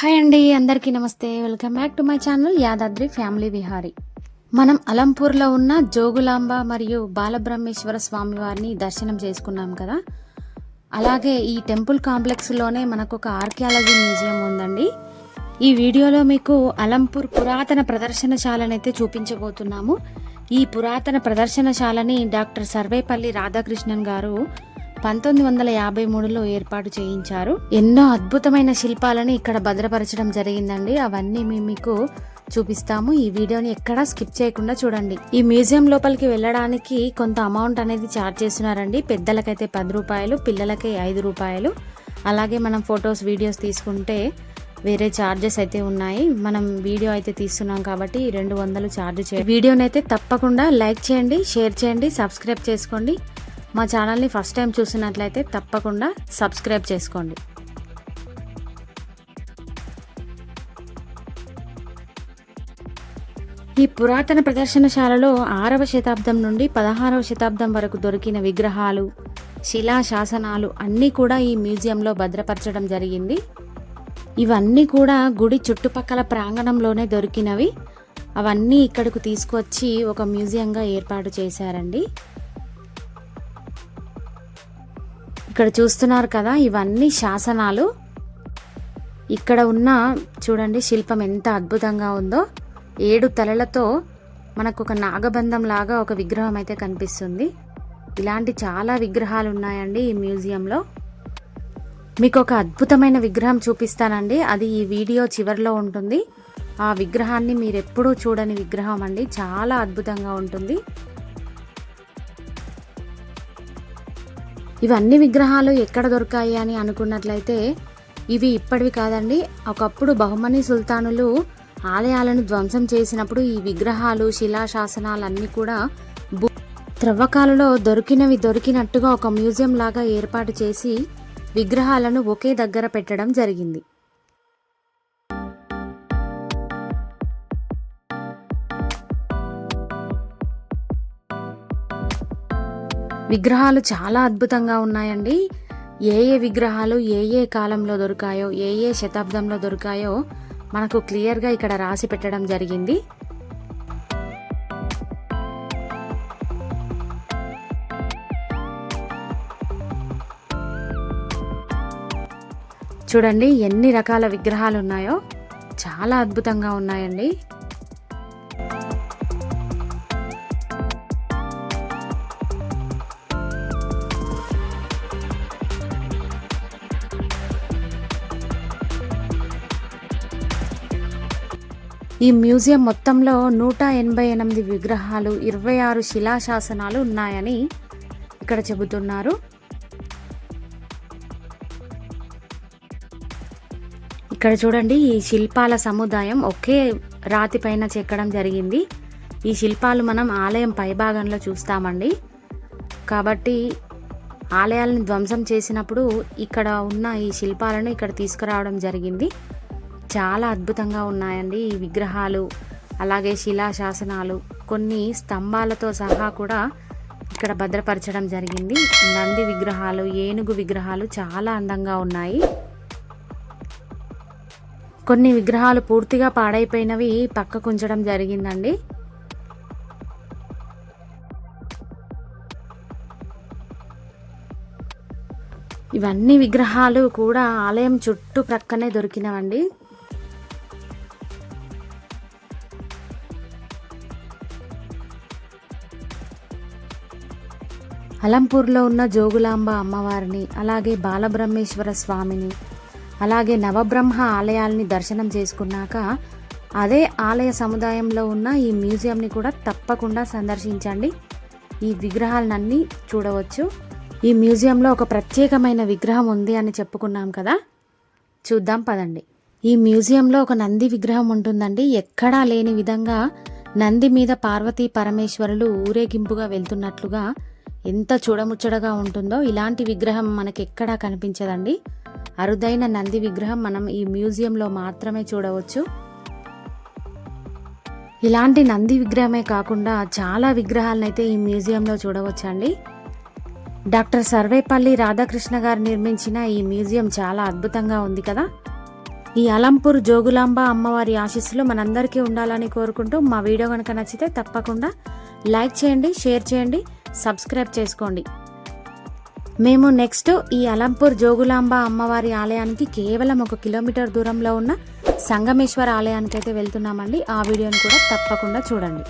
Hi అండి అందరికీ నమస్తే. Welcome back to my channel Yadadri family Vihari. మనం అలంపూర్లో ఉన్న జోగులాంబ మరియు బాలబ్రహ్మేశ్వర స్వామి వారిని దర్శనం చేసుకున్నాం కదా. అలాగే ఈ టెంపుల్ కాంప్లెక్స్లోనే మనకు ఒక ఆర్కియాలజీ మ్యూజియం ఉందండి. ఈ వీడియోలో మీకు అలంపూర్ పురాతన ప్రదర్శనశాలనైతే అయితే చూపించబోతున్నాము. ఈ పురాతన ప్రదర్శనశాలని డాక్టర్ సర్వేపల్లి రాధాకృష్ణన్ గారు పంతొమ్మిది వందల యాభై మూడులో ఏర్పాటు చేయించారు. ఎన్నో అద్భుతమైన శిల్పాలని ఇక్కడ భద్రపరచడం జరిగిందండి. అవన్నీ మేము మీకు చూపిస్తాము. ఈ వీడియోని ఎక్కడా స్కిప్ చేయకుండా చూడండి. ఈ మ్యూజియం లోపలికి వెళ్ళడానికి కొంత అమౌంట్ అనేది ఛార్జ్ చేస్తున్నారండి. పెద్దలకైతే పది రూపాయలు పిల్లలకి ఐదు రూపాయలు. అలాగే మనం ఫొటోస్ వీడియోస్ తీసుకుంటే వేరే ఛార్జెస్ అయితే ఉన్నాయి. మనం వీడియో అయితే తీస్తున్నాం కాబట్టి రెండు వందలు ఛార్జ్ చేయండి వీడియోనైతే తప్పకుండా లైక్ చేయండి షేర్ చేయండి సబ్స్క్రైబ్ చేసుకోండి. మా ఛానల్ని ఫస్ట్ టైం చూసినట్లయితే తప్పకుండా సబ్స్క్రైబ్ చేసుకోండి. ఈ పురాతన ప్రదర్శనశాలలో ఆరవ శతాబ్దం నుండి పదహారవ శతాబ్దం వరకు దొరికిన విగ్రహాలు శిలా శాసనాలు అన్నీ కూడా ఈ మ్యూజియంలో భద్రపరచడం జరిగింది. ఇవన్నీ కూడా గుడి చుట్టుపక్కల ప్రాంగణంలోనే దొరికినవి. అవన్నీ ఇక్కడకు తీసుకొచ్చి ఒక మ్యూజియంగా ఏర్పాటు చేశారండి. ఇక్కడ చూస్తున్నారు కదా ఇవన్నీ శాసనాలు. ఇక్కడ ఉన్న చూడండి శిల్పం ఎంత అద్భుతంగా ఉందో. ఏడు తలలతో మనకు ఒక నాగబంధం లాగా ఒక విగ్రహం అయితే కనిపిస్తుంది. ఇలాంటి చాలా విగ్రహాలు ఉన్నాయండి ఈ మ్యూజియంలో. మీకు ఒక అద్భుతమైన విగ్రహం చూపిస్తానండి. అది ఈ వీడియో చివరిలో ఉంటుంది. ఆ విగ్రహాన్ని మీరు ఎప్పుడూ చూడని విగ్రహం అండి. చాలా అద్భుతంగా ఉంటుంది. ఇవన్నీ విగ్రహాలు ఎక్కడ దొరికాయి అని అనుకున్నట్లయితే ఇవి ఇప్పటివి కాదండి. ఒకప్పుడు బహుమని సుల్తానులు ఆలయాలను ధ్వంసం చేసినప్పుడు ఈ విగ్రహాలు శిలాశాసనాలన్నీ కూడా త్రవ్వకాలలో దొరికినవి దొరికినట్టుగా ఒక మ్యూజియం లాగా ఏర్పాటు చేసి విగ్రహాలను ఒకే దగ్గర పెట్టడం జరిగింది. విగ్రహాలు చాలా అద్భుతంగా ఉన్నాయండి. ఏ ఏ విగ్రహాలు ఏ ఏ కాలంలో దొరికాయో ఏ ఏ శతాబ్దంలో దొరికాయో మనకు క్లియర్గా ఇక్కడ రాసి పెట్టడం జరిగింది. చూడండి ఎన్ని రకాల విగ్రహాలు ఉన్నాయో. చాలా అద్భుతంగా ఉన్నాయండి. ఈ మ్యూజియం మొత్తంలో నూట ఎనభై ఎనిమిది విగ్రహాలు ఇరవై ఆరు శిలాశాసనాలు ఉన్నాయని ఇక్కడ చెబుతున్నారు. ఇక్కడ చూడండి ఈ శిల్పాల సముదాయం ఒకే రాతి పైన చెక్కడం జరిగింది. ఈ శిల్పాలు మనం ఆలయం పైభాగంలో చూస్తామండి. కాబట్టి ఆలయాలను ధ్వంసం చేసినప్పుడు ఇక్కడ ఉన్న ఈ శిల్పాలను ఇక్కడ తీసుకురావడం జరిగింది. చాలా అద్భుతంగా ఉన్నాయండి ఈ విగ్రహాలు అలాగే శిలా శాసనాలు. కొన్ని స్తంభాలతో సహా కూడా ఇక్కడ భద్రపరచడం జరిగింది. నంది విగ్రహాలు ఏనుగు విగ్రహాలు చాలా అందంగా ఉన్నాయి. కొన్ని విగ్రహాలు పూర్తిగా పాడైపోయినవి పక్కకు ఉంచడం జరిగిందండి. ఇవన్నీ విగ్రహాలు కూడా ఆలయం చుట్టూ ప్రక్కనే దొరికినవండి. అలంపూర్లో ఉన్న జోగులాంబ అమ్మవారిని అలాగే బాలబ్రహ్మేశ్వర స్వామిని అలాగే నవబ్రహ్మ ఆలయాల్ని దర్శనం చేసుకున్నాక అదే ఆలయ సముదాయంలో ఉన్న ఈ మ్యూజియంని కూడా తప్పకుండా సందర్శించండి. ఈ విగ్రహాలన్నీ చూడవచ్చు. ఈ మ్యూజియంలో ఒక ప్రత్యేకమైన విగ్రహం ఉంది అని చెప్పుకున్నాం కదా? చూద్దాం పదండి. ఈ మ్యూజియంలో ఒక నంది విగ్రహం ఉంటుందండి. ఎక్కడా లేని విధంగా నంది మీద పార్వతీ పరమేశ్వరులు ఊరేగింపుగా వెళ్తున్నట్లుగా ఎంత చూడముచ్చటగా ఉంటుందో ఇలాంటి విగ్రహం మనకి ఎక్కడా కనిపించదండి. అరుదైన నంది విగ్రహం మనం ఈ మ్యూజియంలో మాత్రమే చూడవచ్చు. ఇలాంటి నంది విగ్రహమే కాకుండా చాలా విగ్రహాలనైతే ఈ మ్యూజియంలో చూడవచ్చండి. డాక్టర్ సర్వేపల్లి రాధాకృష్ణ గారు నిర్మించిన ఈ మ్యూజియం చాలా అద్భుతంగా ఉంది కదా. ఈ అలంపూర్ జోగులాంబ అమ్మవారి ఆశీస్సులు మనందరికీ ఉండాలని కోరుకుంటూ మా వీడియో కనుక నచ్చితే తప్పకుండా లైక్ చేయండి షేర్ చేయండి. సబ్స్క్రైబ్ చేసుకోండి. మేము నెక్స్ట్ ఈ అలంపూర్ జోగులాంబ అమ్మవారి ఆలయానికి కేవలం ఒక కిలోమీటర్ దూరంలో ఉన్న సంగమేశ్వర ఆలయానికి అయితే వెళ్తున్నామండి. ఆ వీడియోని కూడా తప్పకుండా చూడండి.